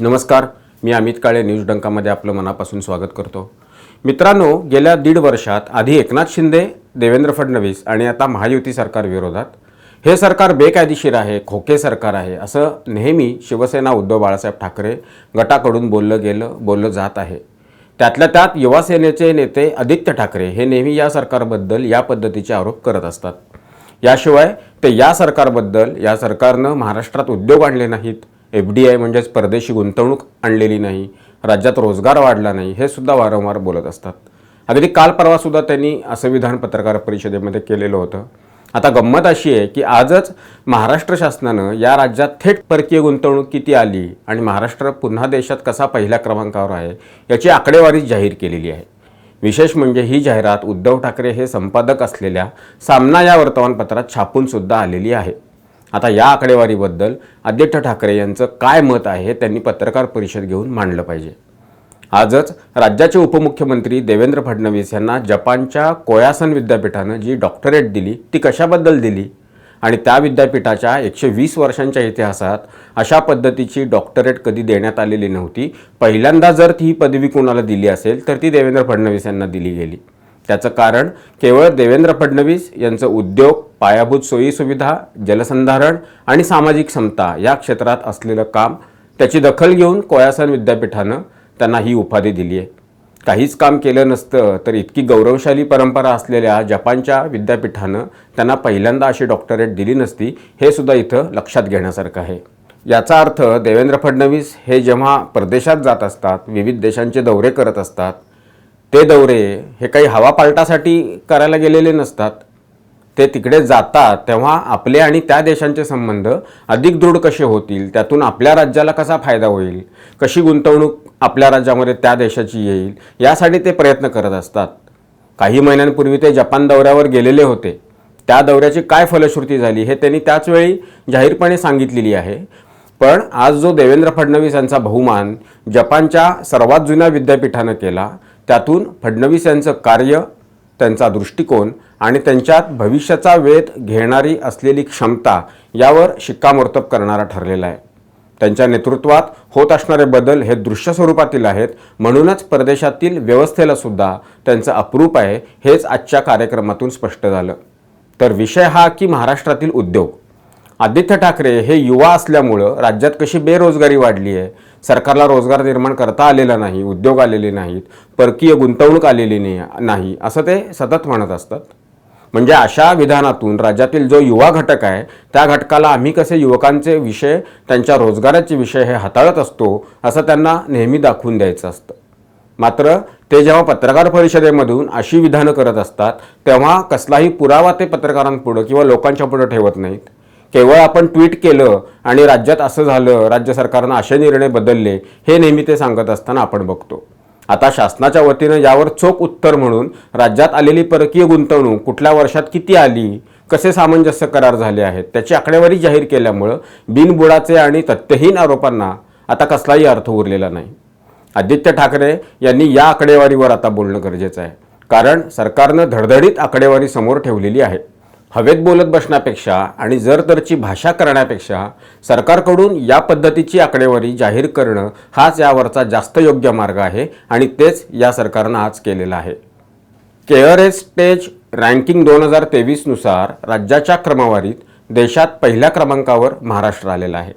नमस्कार मी अमित काळे न्यूज डंकामध्ये आपलं मनापासून स्वागत करतो. मित्रांनो गेल्या दीड वर्षात आधी एकनाथ शिंदे देवेंद्र फडणवीस आणि आता महायुती सरकार विरोधात. हे सरकार बेकायदेशीर आहे खोके सरकार आहे असं नेहमी शिवसेना उद्धव बाळासाहेब ठाकरे गटाकडून बोललं गेलं बोललं जात आहे. त्यातल्या त्यात युवासेनेचे नेते आदित्य ठाकरे हे नेहमी या सरकारबद्दल या पद्धतीचे आरोप करत असतात. याशिवाय ते या सरकारबद्दल या सरकारनं महाराष्ट्रात उद्योग आणले नाहीत. एफ डी आय म्हणजेच परदेशी गुंतवणूक आणलेली नाही राज्यात रोजगार वाढला नाही हे सुद्धा वारंवार बोलत असतात. अगदी काल परवासुद्धा त्यांनी असं विधान पत्रकार परिषदेमध्ये केलेलं होतं. आता गंमत अशी आहे की आजच महाराष्ट्र शासनानं या राज्यात थेट परकीय गुंतवणूक किती आली आणि महाराष्ट्र पुन्हा देशात कसा पहिल्या क्रमांकावर आहे याची आकडेवारी जाहीर केलेली आहे. विशेष म्हणजे ही जाहिरात उद्धव ठाकरे हे संपादक असलेल्या सामना या वर्तमानपत्रात छापूनसुद्धा आलेली आहे. आता या आकडेवारीबद्दल आदित्य ठाकरे यांचं काय मत आहे हे त्यांनी पत्रकार परिषद घेऊन मांडलं पाहिजे. आजच राज्याचे उपमुख्यमंत्री देवेंद्र फडणवीस यांना जपानच्या कोयासन विद्यापीठानं जी डॉक्टरेट दिली ती कशाबद्दल दिली? आणि त्या विद्यापीठाच्या एकशे वीस वर्षांच्या इतिहासात अशा पद्धतीची डॉक्टरेट कधी देण्यात आलेली नव्हती. पहिल्यांदा जर ती पदवी कोणाला दिली असेल तर ती देवेंद्र फडणवीस यांना दिली गेली. त्याचं कारण केवळ देवेंद्र फडणवीस यांचं उद्योग पायाभूत सोयीसुविधा जलसंधारण आणि सामाजिक क्षमता या क्षेत्रात असलेलं काम त्याची दखल घेऊन कोयासन विद्यापीठानं त्यांना ही उपाधी दिली आहे. काहीच काम केलं नसतं तर इतकी गौरवशाली परंपरा असलेल्या जपानच्या विद्यापीठानं त्यांना पहिल्यांदा अशी डॉक्टरेट दिली नसती हे सुद्धा इथं लक्षात घेण्यासारखं आहे. याचा अर्थ देवेंद्र फडणवीस हे जेव्हा परदेशात जात असतात विविध देशांचे दौरे करत असतात ते दौरे हे काही हवापालटासाठी करायला गेलेले नसतात. ते तिकडे जातात तेव्हा आपले आणि त्या देशांचे संबंध अधिक दृढ कसे होतील त्यातून आपल्या राज्याला कसा फायदा होईल कशी गुंतवणूक आपल्या राज्यामध्ये त्या देशाची येईल यासाठी ते प्रयत्न करत असतात. काही महिन्यांपूर्वी ते जपान दौऱ्यावर गेलेले होते. त्या दौऱ्याची काय फलश्रुती झाली हे त्यांनी त्याचवेळी जाहीरपणे सांगितलेली आहे. पण आज जो देवेंद्र फडणवीस यांचा बहुमान जपानच्या सर्वात जुन्या विद्यापीठानं केला त्यातून फडणवीस यांचं कार्य त्यांचा दृष्टिकोन आणि त्यांच्यात भविष्याचा वेध घेणारी असलेली क्षमता यावर शिक्कामोर्तब करणारा ठरलेला आहे. त्यांच्या नेतृत्वात होत असणारे बदल हे दृश्य स्वरूपातील आहेत म्हणूनच परदेशातील व्यवस्थेला सुद्धा त्यांचं अप्रूप आहे हेच आजच्या कार्यक्रमातून स्पष्ट झालं. तर विषय हा की महाराष्ट्रातील उद्योग? आदित्य ठाकरे हे युवा असल्यामुळं राज्यात कशी बेरोजगारी वाढली आहे? सरकारला रोजगार निर्माण करता आलेला नाही उद्योग आलेले नाहीत परकीय गुंतवणूक आलेली नाही नाही असं ते सतत म्हणत असतात. म्हणजे अशा विधानातून राज्यातील जो युवा घटक आहे त्या घटकाला आम्ही कसे युवकांचे विषय त्यांच्या रोजगाराचे विषय हे हाताळत असतो असं त्यांना नेहमी दाखवून द्यायचं असतं. मात्र ते जेव्हा पत्रकार परिषदेमधून अशी विधानं करत असतात तेव्हा कसलाही पुरावा ते पत्रकारांपुढं किंवा लोकांच्या पुढं ठेवत नाहीत. केवळ आपण ट्विट केलं आणि राज्यात असं झालं राज्य सरकारनं असे निर्णय बदलले हे नेहमी ते सांगत असताना आपण बघतो. आता शासनाच्या वतीनं यावर चोख उत्तर म्हणून राज्यात आलेली परकीय गुंतवणूक कुठल्या वर्षात किती आली कसे सामंजस्य करार झाले आहेत त्याची आकडेवारी जाहीर केल्यामुळं बिनबुडाचे आणि तथ्यहीन आरोपांना आता कसलाही अर्थ उरलेला नाही. आदित्य ठाकरे यांनी या आकडेवारीवर आता बोलणं गरजेचं आहे. कारण सरकारनं धडधडीत आकडेवारी समोर ठेवलेली आहे. हवेत बोलत बसण्यापेक्षा आणि जर तरची भाषा करण्यापेक्षा सरकारकडून या पद्धतीची आकडेवारी जाहीर करणं हाच यावरचा जास्त योग्य मार्ग आहे आणि तेच या सरकारनं आज केलेलं आहे. केअर स्टेज रँकिंग दोन हजार तेवीसनुसार राज्याच्या क्रमवारीत देशात पहिल्या क्रमांकावर महाराष्ट्र आलेला आहे.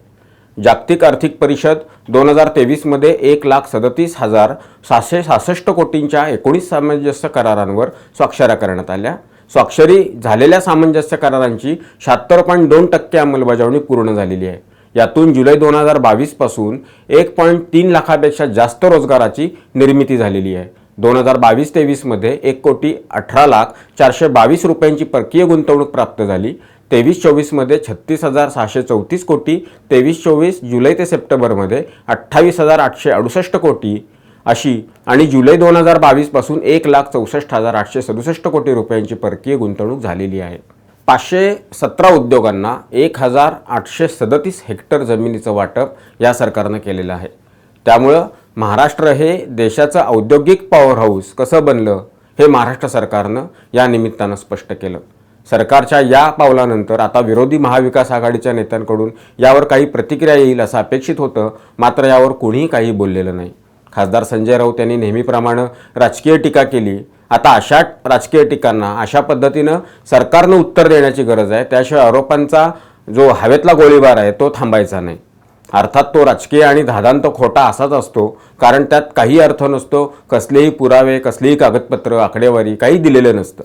जागतिक आर्थिक परिषद दोन हजार तेवीसमध्ये एक लाख सदतीस हजार सहाशे सहासष्ट कोटींच्या एकोणीस सामंजस्य करारांवर स्वाक्षऱ्या करण्यात आल्या. स्वाक्षरी झालेल्या सामंजस्य करारांची शहात्तर पॉईंट दोन टक्के अंमलबजावणी पूर्ण झालेली आहे. यातून जुलै दोन हजार बावीसपासून एक पॉईंट तीन लाखापेक्षा जास्त रोजगाराची निर्मिती झालेली आहे. दोन हजार बावीस तेवीसमध्ये एक कोटी अठरा लाख चारशे बावीस रुपयांची परकीय गुंतवणूक प्राप्त झाली. तेवीस चोवीसमध्ये छत्तीस हजार सहाशे चौतीस कोटी. तेवीस चोवीस जुलै ते सप्टेंबरमध्ये अठ्ठावीस हजार आठशे अडुसष्ट कोटी. अशी. आणि जुलै दोन हजार बावीसपासून एक लाख चौसष्ट हजार आठशे सदुसष्ट कोटी रुपयांची परकीय गुंतवणूक झालेली आहे. पाचशे सतरा उद्योगांना एक हजार आठशे सदतीस हेक्टर जमिनीचं वाटप या सरकारनं केलेलं आहे. त्यामुळं महाराष्ट्र हे देशाचं औद्योगिक पॉवर हाऊस कसं बनलं हे महाराष्ट्र सरकारनं या निमित्तानं स्पष्ट केलं. सरकारच्या या पावलानंतर आता विरोधी महाविकास आघाडीच्या नेत्यांकडून यावर काही प्रतिक्रिया येईल असं अपेक्षित होतं मात्र यावर कोणीही काही बोललेलं नाही. खासदार संजय राऊत यांनी नेहमीप्रमाणे राजकीय टीका केली. आता अशा राजकीय टीकांना अशा पद्धतीनं सरकारनं उत्तर देण्याची गरज आहे. त्याशिवाय आरोपांचा जो हवेतला गोळीबार आहे तो थांबायचा नाही. अर्थात तो राजकीय आणि धादांत खोटा असाच असतो. कारण त्यात काही अर्थ नसतो. कसलेही पुरावे कसलेही कागदपत्र आकडेवारी काही दिलेलं नसतं.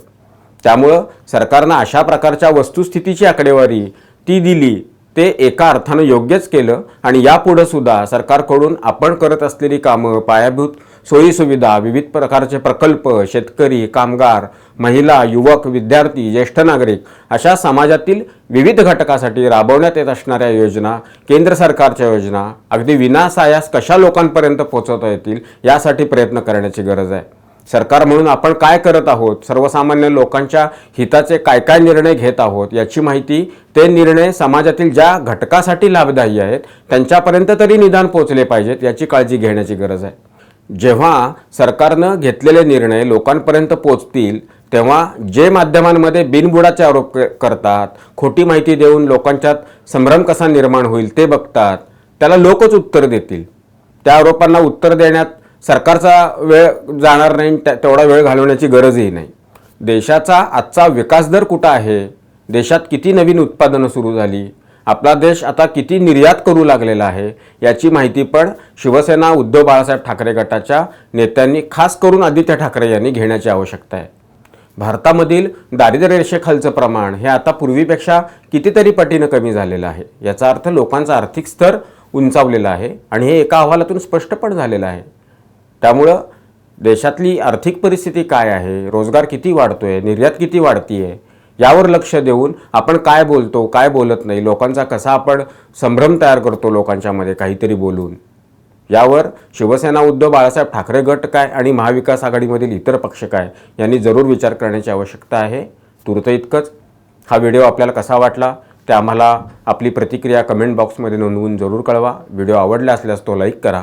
त्यामुळं सरकारनं अशा प्रकारच्या वस्तुस्थितीची आकडेवारी ती दिली ते एका अर्थानं योग्यच केलं आणि यापुढं सुद्धा सरकारकडून आपण करत असलेली कामं पायाभूत सोयीसुविधा विविध प्रकारचे प्रकल्प शेतकरी कामगार महिला युवक विद्यार्थी ज्येष्ठ नागरिक अशा समाजातील विविध घटकासाठी राबवण्यात येत असणाऱ्या योजना केंद्र सरकारच्या योजना अगदी विनासायास कशा लोकांपर्यंत पोहोचवता येतील यासाठी प्रयत्न करण्याची गरज आहे. सरकार म्हणून आपण काय करत आहोत? सर्वसामान्य लोकांच्या हिताचे काय काय निर्णय घेत आहोत? याची माहिती ते निर्णय समाजातील ज्या घटकासाठी लाभदायी आहेत त्यांच्यापर्यंत तरी निदान पोचले पाहिजेत याची काळजी घेण्याची गरज आहे. जेव्हा सरकारनं घेतलेले निर्णय लोकांपर्यंत पोचतील तेव्हा जे माध्यमांमध्ये बिनबुडाचे आरोप करतात खोटी माहिती देऊन लोकांच्यात संभ्रम कसा निर्माण होईल ते बघतात त्याला लोकच उत्तर देतील. त्या आरोपांना उत्तर देण्यात सरकारचा वेळ जाणार नाही त्या- तेवढा वेळ घालवण्याची गरजही नाही. देशाचा आजचा विकास दर कुठं आहे? देशात किती नवीन उत्पादनं सुरू झाली? आपला देश आता किती निर्यात करू लागलेला आहे? याची माहिती पण शिवसेना उद्धव बाळासाहेब ठाकरे गटाच्या नेत्यांनी खास करून आदित्य ठाकरे यांनी घेण्याची आवश्यकता आहे. भारतामधील दारिद्र्य रेषेखालचं प्रमाण हे आता पूर्वीपेक्षा कितीतरी पटीनं कमी झालेलं आहे. याचा अर्थ लोकांचा आर्थिक स्तर उंचावलेला आहे आणि हे एका अहवालातून स्पष्ट पण झालेलं आहे. त्यामुळं देशातली आर्थिक परिस्थिती काय आहे? रोजगार किती वाढतो आहे निर्यात किती वाढतीये? यावर लक्ष देऊन आपण काय बोलतो काय बोलत नाही लोकांचा कसा आपण संभ्रम तयार करतो लोकांच्यामध्ये काहीतरी बोलून? यावर शिवसेना उद्धव बाळासाहेब ठाकरे गट काय आणि महाविकास आघाडीमधील इतर पक्ष काय यांनी जरूर विचार करण्याची आवश्यकता आहे. तुर्त इतकंच. हा व्हिडिओ आपल्याला कसा वाटला ते आम्हाला आपली प्रतिक्रिया कमेंट बॉक्समध्ये नोंदवून जरूर कळवा. व्हिडिओ आवडला असल्यास तो लाईक करा.